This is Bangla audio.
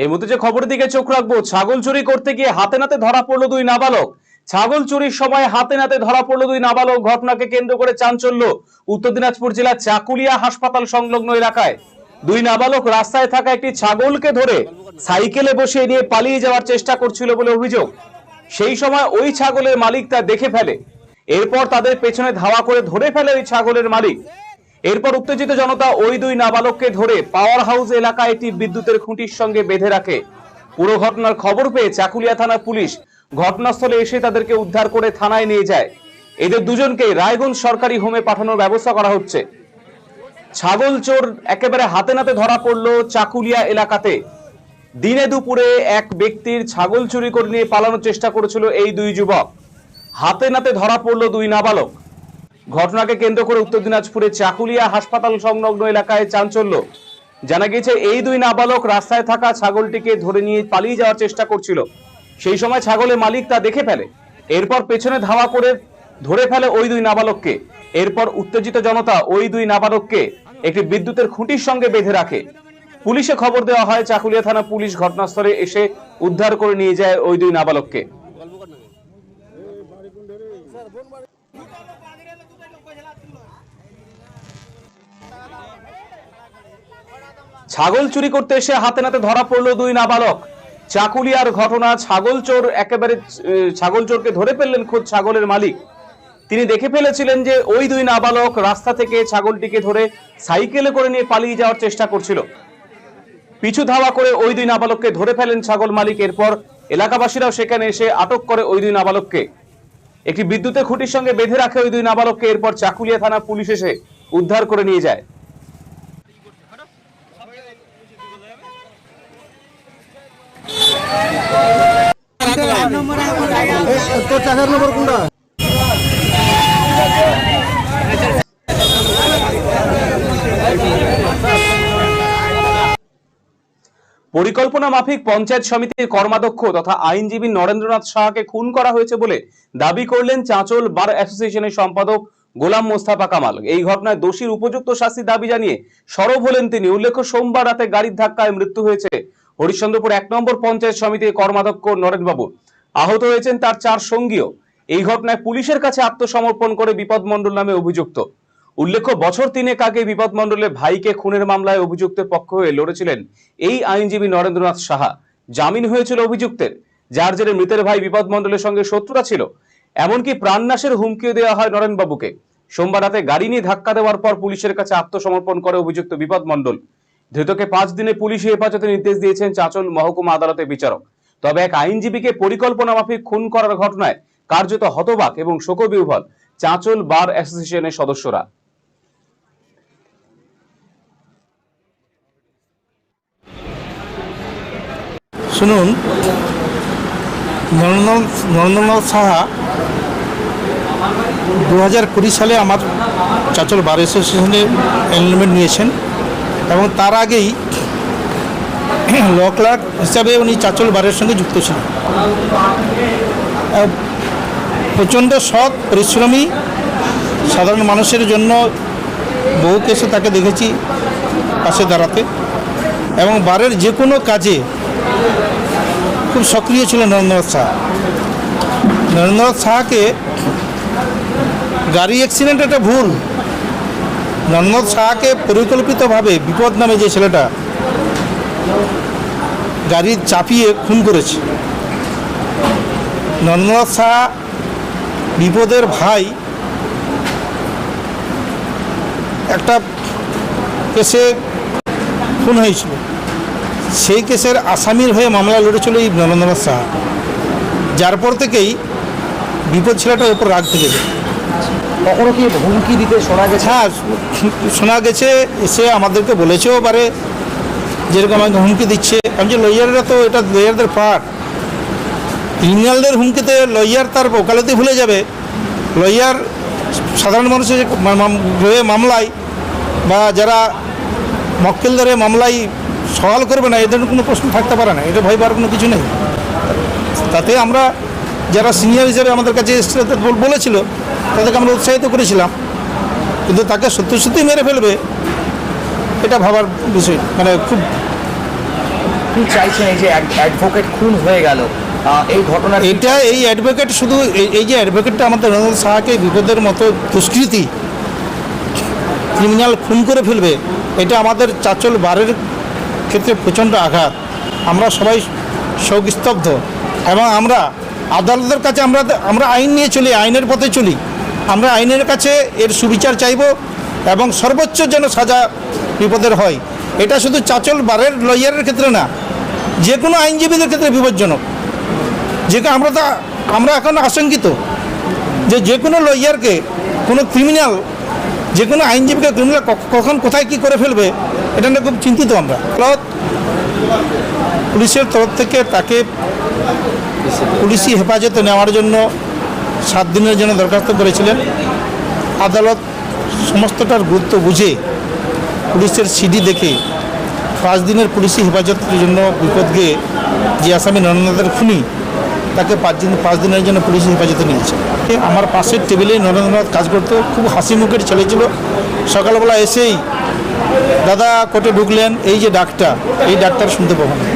এই মুহূর্তে যে খবরের দিকে চোখ রাখব, ছাগল চুরি করতে গিয়ে হাতে নাতে ধরা পড়ল দুই নাবালক। ছাগল চুরির সময় হাতে নাতে ধরা পড়ল দুই নাবালক। ঘটনাকে কেন্দ্র করে চাঞ্চল্য উত্তর দিনাজপুর জেলার চাকুলিয়া হাসপাতাল সংলগ্ন এলাকায়। দুই নাবালক রাস্তায় থাকা একটি ছাগলকে ধরে সাইকেলে বসিয়ে নিয়ে পালিয়ে যাওয়ার চেষ্টা করছিল বলে অভিযোগ। সেই সময় ওই ছাগলের মালিক তা দেখে ফেলে। এরপর তাদের পেছনে ধাওয়া করে ধরে ফেলে ওই ছাগলের মালিক। এরপর উত্তেজিত জনতা ওই দুই নাবালককে ধরে পাওয়ার হাউস এলাকায় একটি বিদ্যুতের খুঁটির সঙ্গে বেঁধে রাখে। পুরো ঘটনার খবর পেয়ে চাকুলিয়া থানার পুলিশ ঘটনাস্থলে এসে তাদেরকে উদ্ধার করে থানায় নিয়ে যায়। এদের দুজনকে রায়গঞ্জ সরকারি হোমে পাঠানোর ব্যবস্থা করা হচ্ছে। ছাগল চোর একেবারে হাতে নাতে ধরা পড়ল চাকুলিয়া এলাকাতে। দিনে দুপুরে এক ব্যক্তির ছাগল চুরি করে নিয়ে পালানোর চেষ্টা করেছিল এই দুই যুবক। হাতে নাতে ধরা পড়ল দুই নাবালক। ঘটনাকে কেন্দ্র করে উত্তর দিনাজপুরে চাকুলিয়া হাসপাতাল সংলগ্ন এলাকায় চাঞ্চল্য। জানা গেছে এই দুই নাবালক রাস্তায় থাকা ছাগলটিকে ধরে নিয়ে পালিয়ে যাওয়ার চেষ্টা করছিল। সেই সময় ছাগলের মালিক তা দেখে ফেলে। এরপর পেছনে ধাওয়া করে ধরে ফেলে ওই দুই নাবালককে। এরপর উত্তেজিত জনতা ওই দুই নাবালককে একটি বিদ্যুতের খুঁটির সঙ্গে বেঁধে রাখে। পুলিশে খবর দেওয়া হয়, চাকুলিয়া থানা পুলিশ ঘটনাস্থলে এসে উদ্ধার করে নিয়ে যায় ওই দুই নাবালককে। ছাগল চুরি করতে এসে হাতে নাতে ধরা পড়ল দুই নাবালক। চাকুলিয়ার ঘটনা, ছাগল চোর একেবারে ছাগল চোরকে ধরে ফেললেন খোদ ছাগলের মালিক। তিনি দেখে ফেলেছিলেন যে ওই দুই নাবালক রাস্তা থেকে ছাগলটিকে ধরে সাইকেলে করে নিয়ে পালিয়ে যাওয়ার চেষ্টা করছিল। পিছু ধাওয়া করে ওই দুই নাবালককে ধরে ফেলেন ছাগল মালিক। এরপর এলাকাবাসীরাও সেখানে এসে আটক করে ওই দুই নাবালককে। একটি বিদ্যুতের খুঁটির সঙ্গে বেঁধে রাখে ওই দুই নাবালককে, এরপর চাকুলিয়া থানা পুলিশ এসে উদ্ধার করে নিয়ে যায়। তোর চাকার নম্বর কোনটা? পরিকল্পনা মাফিক পঞ্চায়েত সমিতির কর্মাধ্যক্ষ তথা আইনজীবী নরেন্দ্রনাথ সাহাকে খুন করা হয়েছে বলে দাবি করলেন চাঁচল বার অ্যাসোসিয়েশনের সম্পাদক গোলাম মোস্তাফা কামাল। এই ঘটনায় দোষীর উপযুক্ত শাস্তির দাবি জানিয়ে সরব হলেন তিনি। উল্লেখ্য, সোমবার রাতে গাড়ির ধাক্কায় মৃত্যু হয়েছে হরিশ্চন্দ্রপুর এক নম্বর পঞ্চায়েত সমিতির কর্মাধ্যক্ষ নরেনবাবু আহত হয়েছেন তার চার সঙ্গীও। এই ঘটনায় পুলিশের কাছে আত্মসমর্পণ করে বিপদ মণ্ডল নামে অভিযুক্ত। উল্লেখ্য, বছর তিনেক আগে বিপদ মণ্ডলের ভাইকে খুনের মামলায় অভিযুক্তের পক্ষ হয়ে লড়েছিলেন এই আইনজীবী নরেন্দ্রনাথ সাহা। জামিন হয়েছিল অভিযুক্তের, যার জেরে মৃতের ভাই বিপদ মণ্ডলের সঙ্গে শত্রুতা ছিল। এমনকি প্রাণনাশের হুমকিও দেওয়া হয় নরেনবাবুকে। সোমবার রাতে গাড়ি নিয়ে ধাক্কা দেওয়ার পর পুলিশের কাছে আত্মসমর্পণ করে অভিযুক্ত বিপদ মণ্ডল। ধৃতকে পাঁচ দিনে পুলিশি হেফাজতে নির্দেশ দিয়েছেন চাঁচল মহকুমা আদালতের বিচারক। তবে এক আইনজীবীকে পরিকল্পনা মাফিক খুন করার ঘটনায় কার্যত হতবাক এবং শোকবিহ্বল চাঁচল বার অ্যাসোসিয়েশনের সদস্যরা। শুনুন নরেন্দ্রনাথ নরেন্দ্রনাথ সাহা দু হাজার কুড়ি সালে আমার চাচল বার অ্যাসোসিয়েশনে এনরোলমেন্ট নিয়েছেন এবং তার আগেই ল ক্লার্ক হিসাবে উনি চাচল বারের সঙ্গে যুক্ত ছিলেন। প্রচণ্ড সৎ, পরিশ্রমী, সাধারণ মানুষের জন্য বহু কেসে তাকে দেখেছি পাশে দাঁড়াতে এবং বারের যে কোনো কাজে খুব সক্রিয় ছিলেন নরেন্দ্রনাথ শাহ নরেন্দ্রনাথ শাহকে গাড়ি অ্যাক্সিডেন্ট একটা ভুল। নরেন্দ্রনাথ শাহকে পরিকল্পিতভাবে বিপদ নামে যে ছেলেটা, গাড়ি চাপিয়ে খুন করেছে। নরেন্দ্রনাথ শাহ বিপদের ভাই। একটা কেসে খুন হয়েছিল। সেই কেসের আসামির হয়ে মামলা লড়েছিল এই নরেন্দ্রনাথ সাহা। যার পর থেকেই বিপদ ছেলেটার উপর রাগ থেকে যায়। কখনো কি হুমকি দিতে শোনা গেছে? হ্যাঁ শোনা গেছে এসে আমাদেরকে বলেছেও পারে যেরকম আমাকে হুমকি দিচ্ছে। আমি যে লয়াররা তো এটা লয়ারদের পার্ট। ক্রিমিনালদের হুমকিতে লয়ার তার ওকালতি ভুলে যাবে। লয়ার সাধারণ মানুষের মামলায় বা যারা মক্কেল ধরে মামলায় সওয়াল করবে না এদের কোনো প্রশ্ন থাকতে পারে না এটা পাওয়ার কোনো কিছু নেই। তাতে আমরা যারা সিনিয়র হিসেবে আমাদের কাছে এসেছিল বলেছিল তাদেরকে আমরা উৎসাহিত করেছিলাম। কিন্তু তাকে সত্যি সত্যি মেরে ফেলবে এটা ভাবার বিষয় মানে খুব কি চাইছেন এই যে অ্যাডভোকেট খুন হয়ে গেল? এই ঘটনার এটা এই অ্যাডভোকেট শুধু এই- যে অ্যাডভোকেটটা আমাদের রণজিৎ সাহাকে বিপদের মতো দুষ্কৃতি ক্রিমিনাল খুন করে ফেলবে এটা আমাদের চাচল বারের ক্ষেত্রে প্রচণ্ড আঘাত। আমরা সবাই শোকস্তব্ধ এবং আমরা আদালতের কাছে আমরা আমরা আইন নিয়ে চলি, আইনের পথে চলি। আমরা আইনের কাছে এর সুবিচার চাইব এবং সর্বোচ্চ যেন সাজা বিপদের হয়। এটা শুধু চাচল বারের লয়ারের ক্ষেত্রে না, যে কোনো আইনজীবীদের ক্ষেত্রে বিপজ্জনক। যে আমরা তো আমরা এখন আশঙ্কিত যে যে কোনো লয়ারকে, কোনো ক্রিমিনাল, যে কোনো আইনজীবীকে ক্রিমিনাল কখন কোথায় কি করে ফেলবে এটা নিয়ে খুব চিন্তিত আমরা। পুলিশের তরফ থেকে তাকে পুলিশি হেফাজতে নেওয়ার জন্য সাত দিনের জন্য দরখাস্ত করেছিলেন। আদালত সমস্তটার গুরুত্ব বুঝে পুলিশের সিডি দেখে পাঁচ দিনের পুলিশি হেফাজতের জন্য বিপদ গিয়ে যে আসামি নরেন্দ্রনাথের খুনি, তাকে পাঁচ দিন, পাঁচ দিনের জন্য পুলিশি হেফাজতে নিয়েছে। আমার পাশের টেবিলে নরেন্দ্রনাথ কাজ করতো, খুব হাসি মুখের ছেলে ছিল। সকালবেলা এসেই দাদা কোটে ঢুকলেন এই যে ডাকটা এই ডাক্তার শুনতে পাবো। না